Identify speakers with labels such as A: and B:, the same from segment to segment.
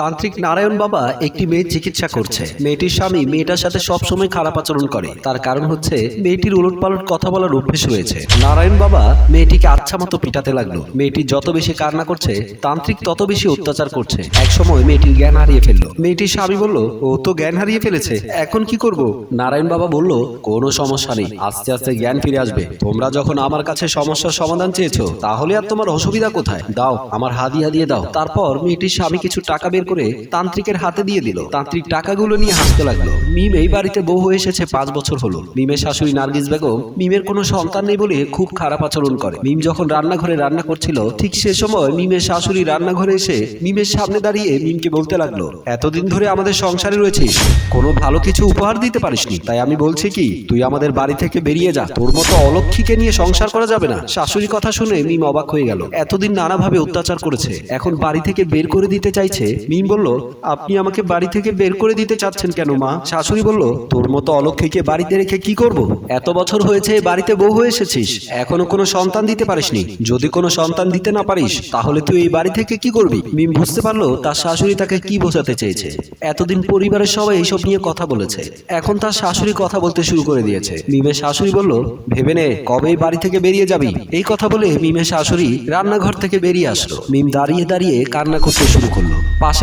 A: তান্ত্রিক নারায়ণ বাবা একটি মেয়ের চিকিৎসা করছে। মেয়েটির স্বামী মেয়েটার সাথে সবসময় খারাপ আচরণ করে। তার কারণ হচ্ছে মেয়েটির উলটপালট কথা বলার অভ্যেস রয়েছে। নারায়ণ বাবা মেয়েটিকে আচ্ছা মতো পিটাতে লাগল। মেয়েটি যত বেশি কান্না করছে, তান্ত্রিক তত বেশি অত্যাচার করছে। একসময় মেয়েটির জ্ঞান হারিয়ে ফেলল। মেয়েটির স্বামী বলল, ও তো জ্ঞান হারিয়ে ফেলেছে, এখন কি করব? নারায়ণ বাবা বলল, কোনো সমস্যা নেই, আস্তে আস্তে জ্ঞান ফিরে আসবে। তোমরা যখন আমার কাছে সমস্যার সমাধান চেয়েছো, তাহলে আর তোমার অসুবিধা কোথায়? দাও, আমার হাদিয়া দিয়ে দাও। তারপর মেয়েটির স্বামী কিছু টাকা বের করে তান্ত্রিকের হাতে দিয়ে দিল। তান্ত্রিক টাকাগুলো নিয়ে হাসতে লাগল। মিম এই বাড়িতে বউ হয়ে এসেছে পাঁচ বছর হলো। মিমের শাশুড়ি নার্গিস বেগম মিমের কোনো সন্তান নেই বলে খুব খারাপ আচরণ করে। মিম যখন রান্নাঘরে রান্না করছিল, ঠিক সে সময় মিমের শাশুড়ি রান্নাঘরে এসে মিমের সামনে দাঁড়িয়ে মিমকে বলতে লাগল, এতদিন ধরে আমাদের সংসারে রয়েছিস। কোনো ভালো কিছু উপহার দিতে পারিসনি। তাই আমি বলছি কি, তুই আমাদের বাড়ি থেকে বেরিয়ে যা। তোর মতো অলক্ষীকে নিয়ে সংসার করা যাবে না। শাশুড়ি কথা শুনে মিম অবাক হয়ে গেল। এতদিন নানাভাবে অত্যাচার করেছে। এখন বাড়ি থেকে বের করে দিতে চাইছে মিম বলল, আপনি আমাকে বাড়ি থেকে বের করে দিতে চাচ্ছেন কেন, মা? শাশুড়ি বলল, তোর মতো অলক্ষীকে বাড়িতে রেখে কি করব? এত বছর হয়েছে বাড়িতে বউ হয়ে এসেছিস, এখনও কোনো সন্তান দিতে পারিসনি। যদি কোনো সন্তান দিতে না পারিস, তাহলে তুই এই বাড়ি থেকে কি করবি? মিম বুঝতে পারল, তার শাশুড়ি তাকে কি বোঝাতে চেয়েছে। এতদিন পরিবারের সবাই এইসব নিয়ে কথা বলেছে। এখন তার শাশুড়ি কথা বলতে শুরু করে দিয়েছে। মিমের শাশুড়ি বলল, ভেবে নে, কবে বাড়ি থেকে বেরিয়ে যাবি? এই কথা বলে মিমের শাশুড়ি রান্নাঘর থেকে বেরিয়ে আসলো। মিম দাঁড়িয়ে দাঁড়িয়ে কান্না করতে শুরু করল।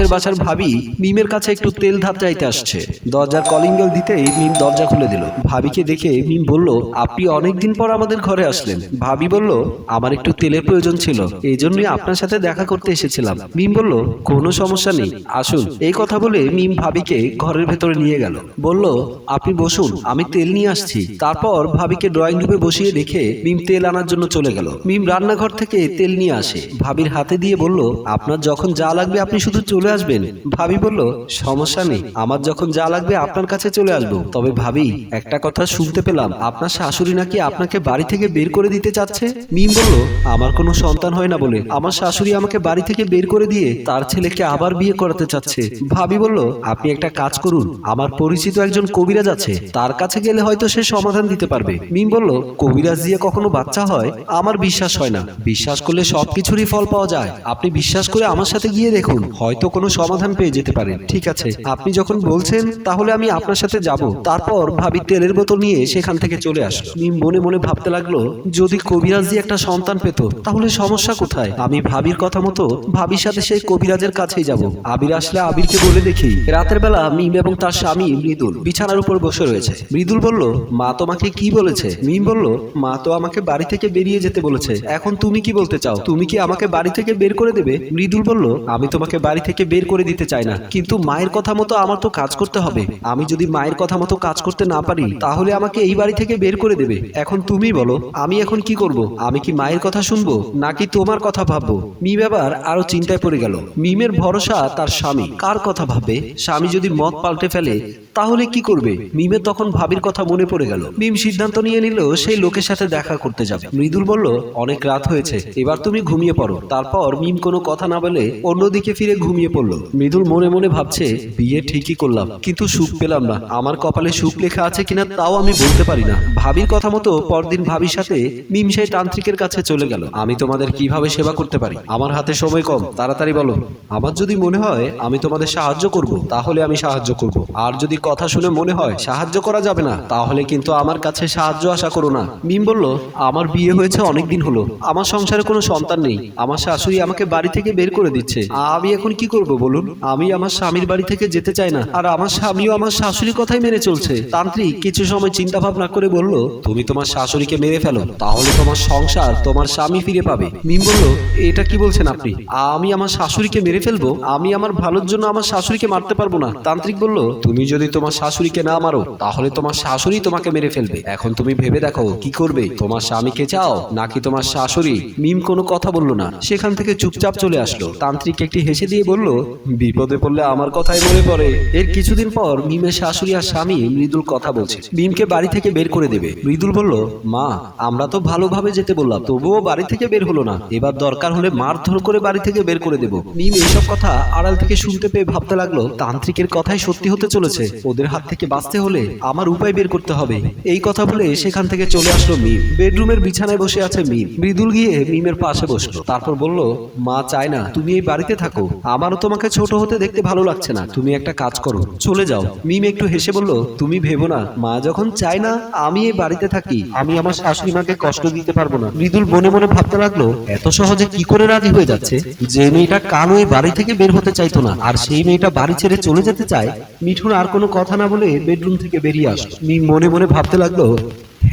A: পাশের বাসার ভাবি মিমের কাছে একটু তেল ধাপ চাইতে আসছে। দরজার কলিং বেল দিতেই মিম দরজা খুলে দিল। ভাবিকে দেখে মিম বলল, আপনি অনেকদিন পর আমাদের ঘরে আসলেন। ভাবি বলল, আমার একটু তেলের প্রয়োজন ছিল, এই জন্যই আপনার সাথে দেখা করতে এসেছিলাম। মিম বলল, কোনো সমস্যা নেই, আসুন। এই কথা বলে মিম ভাবিকে ঘরের ভেতরে নিয়ে গেল। বলল, আপনি বসুন, আমি তেল নিয়ে আসছি। তারপর ভাবিকে ড্রয়িং রুমে বসিয়ে রেখে মিম তেল আনার জন্য চলে গেল। মিম রান্নাঘর থেকে তেল নিয়ে আসে। ভাবির হাতে দিয়ে বলল, আপনার যখন যা লাগবে আপনি শুধু চলে আসবেন। ভাবি বলল, সমস্যা নেই। আমার যখন যা লাগবে আপনার কাছে চলে আসব। তবে ভাবি, একটা কথা শুনতে পেলাম। আপনার শাশুড়ি নাকি আপনাকে বাড়ি থেকে বের করে দিতে চাচ্ছে? মিম বলল, আমার কোনো সন্তান হয় না বলে। আমার শাশুড়ি আমাকে বাড়ি থেকে বের করে দিয়ে তার ছেলেকে আবার বিয়ে করাতে চাচ্ছে। ভাবি বলল, আপনি একটা কাজ করুন। আমার পরিচিত একজন কবিরাজ আছে। তার কাছে গেলে হয়তো সে সমাধান দিতে পারবে। মিম বলল, কবিরাজ দিয়ে কখনো বাচ্চা হয়? আমার বিশ্বাস হয় না। বিশ্বাস করলে সবকিছুরই ফল পাওয়া যায়। আপনি বিশ্বাস করে আমার সাথে গিয়ে দেখুন। হয়তো কোনো সমাধান পেয়ে যেতে পারেন ঠিক আছে, আপনি যখন বলছেন, তাহলে আমি আপনার সাথে যাব। তারপর ভাবি তেলের বোতল নিয়ে সেখান থেকে চলে আসলো মিম মনে মনে ভাবতে লাগল, যদি কবিরাজ দিয়ে একটা সন্তান পেত, তাহলে সমস্যা কোথায়? আমি ভাবির কথা মতো ভাবির সাথে সেই কবিরাজের কাছেই যাব। আবির আসলে আবিরকে বলে দেখি, রাতের বেলা মিম এবং তার স্বামী মৃদুল বিছানার উপর বসে রয়েছে। মৃদুল বলল, মা তোমাকে কি বলেছে? মিম বলল, মা তো আমাকে বাড়ি থেকে বেরিয়ে যেতে বলেছে। এখন তুমি কি বলতে চাও? তুমি কি আমাকে বাড়ি থেকে বের করে দেবে? মৃদুল বলল, আমি তোমাকে বাড়ি থেকে বের করে দিতে চাই না। কিন্তু মায়ের কথা মতো আমার তো কাজ করতে হবে। আমি যদি মায়ের কথা মতো কাজ করতে না পারি, তাহলে আমাকে এই বাড়ি থেকে বের করে দেবে। এখন তুমি বলো, আমি এখন কি করব? আমি কি মায়ের কথা শুনব, নাকি তোমার কথা ভাববো? মিম এবার আরও চিন্তায় পড়ে গেল। মিমের ভরসা তার স্বামী। কার কথা ভাববে? স্বামী যদি মত পাল্টে ফেলে, তাহলে কি করবে? মিমের তখন ভাবির কথা মনে পড়ে গেল। মিম সিদ্ধান্ত নিয়ে নিল সেই লোকের সাথে দেখা করতে যাবে। মৃদুল বলল, অনেক রাত হয়েছে, এবার তুমি ঘুমিয়ে পড়ো। তারপর মিম কোনো কথা না বলে অন্যদিকে ফিরে ঘুমিয়ে পড়ল। মৃদুল মনে মনে ভাবছে, বিয়ে ঠিকই করলাম, কিন্তু সুখ পেলাম না। আমার কপালে সুখ লেখা আছে কিনা তাও আমি বলতে পারি না। ভাবির কথা মতো পরদিন ভাবির সাথে মিম সেই তান্ত্রিকের কাছে চলে গেল। আমি তোমাদের কীভাবে সেবা করতে পারি? আমার হাতে সময় কম, তাড়াতাড়ি বলো। আমার যদি মনে হয়, আমি তোমাদের সাহায্য করব, তাহলে আমি সাহায্য করব। আর যদি কথা শুনে মনে হয়, সাহায্য করা যাবে না, তাহলে কিন্তু আমার কাছে সাহায্য আশা করো না। মিম বলল, আমার বিয়ে হয়েছে অনেক দিন হলো। আমার সংসারে কোনো সন্তান নেই। আমার শাশুড়ি আমাকে বাড়ি থেকে বের করে দিচ্ছে। আমি এখন কি করব? বলুন। আমি আমার স্বামীর বাড়ি থেকে যেতে চাই না। আর আমার স্বামীও আমার শাশুড়ির কথাই মেনে চলছে। তান্ত্রিক কিছু সময় চিন্তা ভাবনা করে বলল, তুমি তোমার শাশুড়িকে মেরে ফেলো। তাহলে তোমার সংসার তোমার স্বামী ফিরে পাবে। মিম বলল, এটা কি বলছেন আপনি? আমি আমার শাশুড়িকে মেরে ফেলব? আমি আমার ভালোর জন্য আমার শাশুড়িকে মারতে পারব না? তান্ত্রিক বলল, তুমি যদি তোমার শাশুড়িকে না মারো, তাহলে তোমার শাশুড়ি তোমাকে মেরে ফেলবে। এখন তুমি ভেবে দেখো কি করবে। তোমার স্বামীকে চাও নাকি তোমার শাশুড়ি? মিম কোনো কথা বলল না। সেখান থেকে চুপচাপ চলে আসলো। তান্ত্রিক একটি হেসে দিয়ে বলল বিপদে পড়লে আমার কথাই মনে পড়ে। এর কিছুদিন পর মিমের শাশুড়ি আর স্বামী মৃদুল কথা বলছে। মিমকে বাড়ি থেকে বের করে দেবে। মৃদুল বলল, মা, আমরা তো ভালোভাবে যেতে বললাম, তবুও বাড়ি থেকে বের হলো না। এবার দরকার হলে মারধর করে বাড়ি থেকে বের করে দেব। মিম এইসব কথা আড়াল থেকে শুনতে পেয়ে ভাবতে লাগল, তান্ত্রিকের কথাই সত্যি হতে চলেছে। ওদের হাত থেকে বাঁচতে হলে আমার উপায় বের করতে হবে। এই কথা বলে সেখান থেকে চলে আসলো মিম বেডরুমের বিছানায় বসে আছে মিম মৃদুল গিয়ে মিমের পাশে বসল। তারপর বলল, মা, চায় না, তুমি এই বাড়িতে থাকো। আমারও তোমাকে ছোট হতে দেখতে ভালো লাগছে না। তুমি একটা কাজ করো। চলে যাও। মিম একটু হেসে বলল, তুমি ভেবো না। মা যখন চায় না, আমি এই বাড়িতে থাকি। আমি আমার শাশুড়ি মাকে কষ্ট দিতে পারব না। মৃদুল মনে মনে ভাবতে লাগল, এত সহজে কি করে রাজি হয়ে যাচ্ছে? যে মেয়েটা কালো এই বাড়ি থেকে বের হতে চাইতো না, আর সেই মেয়েটা বাড়ি ছেড়ে চলে যেতে চায়, মিঠুন আর কোনো কথা না বলে বেডরুম থেকে বেরিয়ে আসলো। মিম মনে মনে ভাবতে লাগল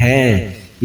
A: হ্যাঁ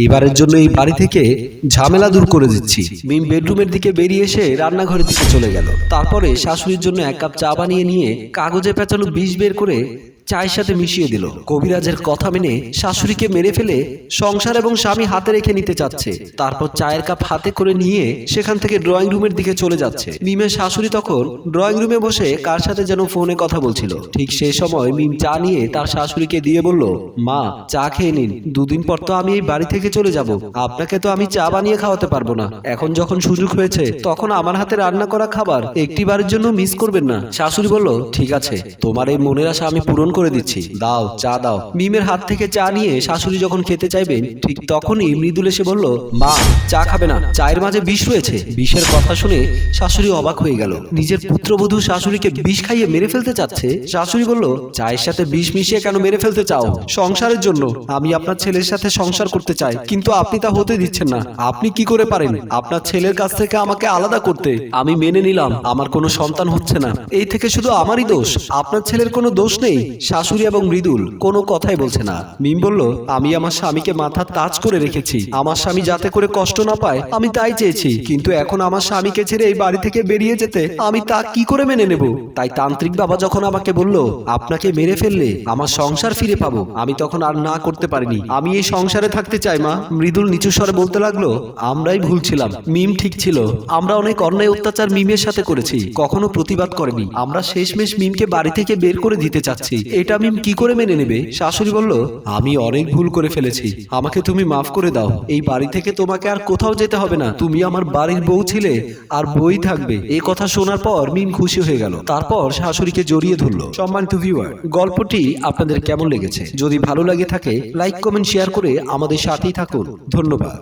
A: এবারের জন্য এই বাড়ি থেকে ঝামেলা দূর করে দিচ্ছি। মিম বেডরুমের দিকে বেরিয়ে এসে রান্নাঘরের দিকে চলে গেল। তারপরে শাশুড়ির জন্য এক কাপ চা বানিয়ে নিয়ে কাগজে পেঁচানো বিষ বের করে চায়ের সাথে মিশিয়ে দিল। কবিরাজের কথা মেনে শাশুড়িকে মেরে ফেলে সংসার এবং স্বামী হাতে রেখে নিতে চাচ্ছে। তারপর চায়ের কাপ হাতে করে নিয়ে সেখান থেকে ড্রয়িং রুমের দিকে চলে যাচ্ছে। মিমের শাশুড়ি তখন ড্রয়িং রুমে বসে কার সাথে যেন ফোনে কথা বলছিল। ঠিক সেই সময় মিম চা নিয়ে তার শাশুড়িকে দিয়ে বলল, মা, চা খেয়ে নিন। দুদিন পর তো আমি এই বাড়ি থেকে চলে যাব। আপনাকে তো আমি চা বানিয়ে খাওয়াতে পারব না। এখন যখন সুযোগ হয়েছে, তখন আমার হাতে রান্না করা খাবার একটি বারের জন্য মিস করবেন না। শাশুড়ি বলল, ঠিক আছে। তোমার এই মনের আশা আমি পূরণ করে দিচ্ছি। দাও, চা দাও। মিমের হাত থেকে চা নিয়ে শাশুড়ি যখন খেতে চাইবেন, ঠিক তখনই মৃদুল এসে বলল, মা, চা খাবে না, চায়ের মাঝে বিষ রয়েছে। বিষের কথা শুনে শাশুড়ি অবাক হয়ে গেল। নিজের পুত্রবধূ শাশুড়িকে বিষ খাইয়ে মেরে ফেলতে চাচ্ছে, শাশুড়ি বলল, চায়ের সাথে বিষ মিশিয়ে কেন মেরে ফেলতে চাও? সংসারের জন্য। আমি আপনার ছেলের সাথে সংসার করতে চাই, কিন্তু আপনি তা হতে দিচ্ছেন না। আপনি কি করে পারেন? আপনার ছেলের কাছ থেকে আমাকে আলাদা করতে। আমি মেনে নিলাম, আমার কোনো সন্তান হচ্ছে না। এই থেকে শুধু আমারই দোষ। আপনার ছেলের কোনো দোষ নেই। শাশুড়ি এবং মৃদুল কোনো কথাই বলছে না। মিম বলল, আমি আমার স্বামীকে মাথা তাজ করে রেখেছি। আমার স্বামী যাতে করে কষ্ট না পায়, আমি তাই চেয়েছি। কিন্তু এখন আমার স্বামীকে ছেড়ে এই বাড়ি থেকে বেরিয়ে যেতে আমি তা কি করে মেনে নেব? তাই তান্ত্রিক বাবা যখন আমাকে বলল, আপনাকে মেরে ফেললে আমার সংসার ফিরে পাবো, আমি তখন আর না করতে পারিনি। আমি এই সংসারে থাকতে চাই, মা। মৃদুল নিচু স্বরে বলতে লাগল, আমরাই ভুল ছিলাম। মিম ঠিক ছিল। আমরা অনেক অন্যায় অত্যাচার মিমের সাথে করেছি, কখনো প্রতিবাদ করেনি। আমরা শেষমেশ মিমকে বাড়ি থেকে বের করে দিতে চাচ্ছি। এটা মিম কি করে মেনে নেবে? শাশুড়ি বলল, আমি অনেক ভুল করে ফেলেছি। আমাকে তুমি মাফ করে দাও। এই বাড়ি থেকে তোমাকে আর কোথাও যেতে হবে না। তুমি আমার বাড়ির বউ ছিলে আর বই থাকবে। এই কথা শোনার পর মিম খুশি হয়ে গেল। তারপর শাশুড়িকে জড়িয়ে ধরলো। সম্মানিত ভিউয়ার, গল্পটি আপনাদের কেমন লেগেছে? যদি ভালো লাগে থাকে, লাইক, কমেন্ট, শেয়ার করে আমাদের সাথেই থাকুন। ধন্যবাদ।